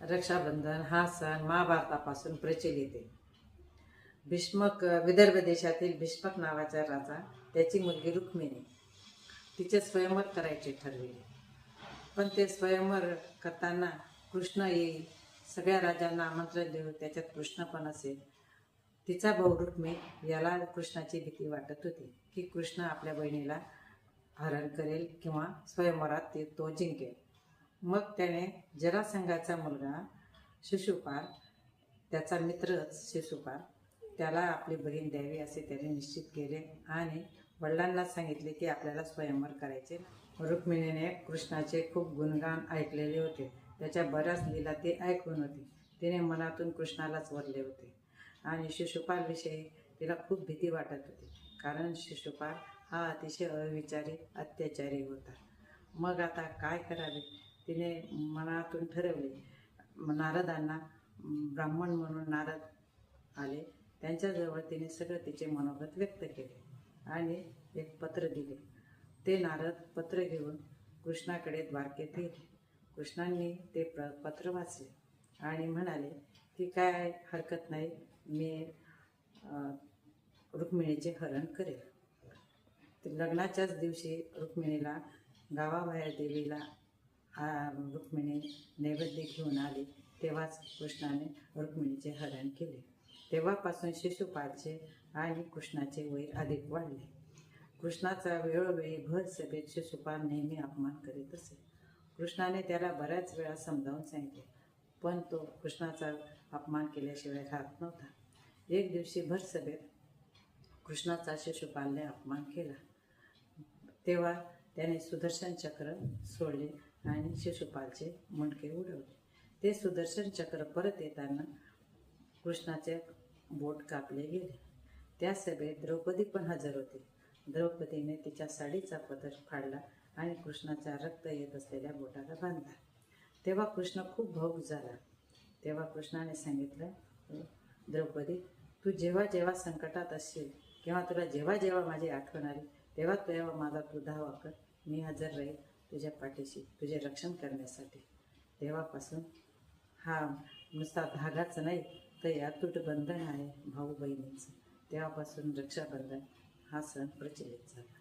रक्षाबंधन हा सण महाभारतापासून प्रचलित आहे. भीष्मक विदर्भ देशातील भीष्मक नावाचा राजा त्याची मुलगी रुक्मिणी तिचे स्वयंवर करायचे ठरविले. पण ते स्वयंवर करताना कृष्ण येईल सगळ्या राजांना आमंत्रण देऊ त्याच्यात कृष्ण पण असेल. तिचा भाऊ रुक्मी याला कृष्णाची भीती वाटत होती की कृष्ण आपल्या बहिणीला हरण करेल किंवा स्वयंवरात ते तो जिंकेल. मग त्याने जरासंघाचा मुलगा शिशुपाल त्याचा मित्रच शिशुपाल त्याला आपली बहीण द्यावी असे त्याने निश्चित केले आणि वडिलांना सांगितले की आपल्याला स्वयंवर करायचे. रुक्मिणीने कृष्णाचे खूप गुणगान ऐकलेले होते. त्याच्या बऱ्याच लीला ते ऐकून होती. तिने मनातून कृष्णालाच वरले होते. आणि शिशुपालविषयी तिला खूप भीती वाटत होती. कारण शिशुपाल हा अतिशय अविचारी अत्याचारी होता. मग आता काय करावे? तिने मनातून ठरवले. नारदांना ब्राह्मण म्हणून नारद आले. त्यांच्याजवळ तिने सगळं तिचे मनोगत व्यक्त केले आणि एक पत्र दिले. ते नारद पत्र घेऊन कृष्णाकडे द्वारकेत गेले. कृष्णांनी ते प्र पत्र वाचले आणि म्हणाले की काय हरकत नाही मी रुक्मिणीचे हरण करेल. लग्नाच्याच दिवशी रुक्मिणीला गावाबाहेर देवीला हा रुक्मिणी नैवेद्य घेऊन आली. तेव्हाच कृष्णाने रुक्मिणीचे हरण केले. तेव्हापासून शिशुपालचे आणि कृष्णाचे वैर अधिक वाढले. कृष्णाचा वेळोवेळी भर सभेत शिशुपाल नेहमी अपमान करीत असे. कृष्णाने त्याला बऱ्याच वेळा समजावून सांगितले पण तो कृष्णाचा अपमान केल्याशिवाय राहत नव्हता. एक दिवशी भर सभेत कृष्णाचा शिशुपालने अपमान केला. तेव्हा त्याने सुदर्शन चक्र सोडले आणि शिशुपालचे मुंडके उडवले. ते सुदर्शन चक्र परत येताना कृष्णाचे बोट कापले गेले. त्या सभेत द्रौपदी पण हजर होती. द्रौपदीने तिच्या साडीचा पदर फाडला आणि कृष्णाचा रक्त येत असलेल्या बोटाला बांधला. तेव्हा कृष्ण खूप भाऊक झाला. तेव्हा कृष्णाने सांगितलं द्रौपदी तू जेव्हा जेव्हा संकटात असशील किंवा तुला जेव्हा जेव्हा माझी आठवण आली तेव्हा तेव्हा माझा तू धावा कर. मी हजर राहील तुझ्या पाठीशी तुझे रक्षण करण्यासाठी. तेव्हापासून हा नुसता धागाच नाही तर या बंधन आहे भाऊ बहिणीचं तेव्हापासून रक्षाबंधन हा सण प्रचलित झाला.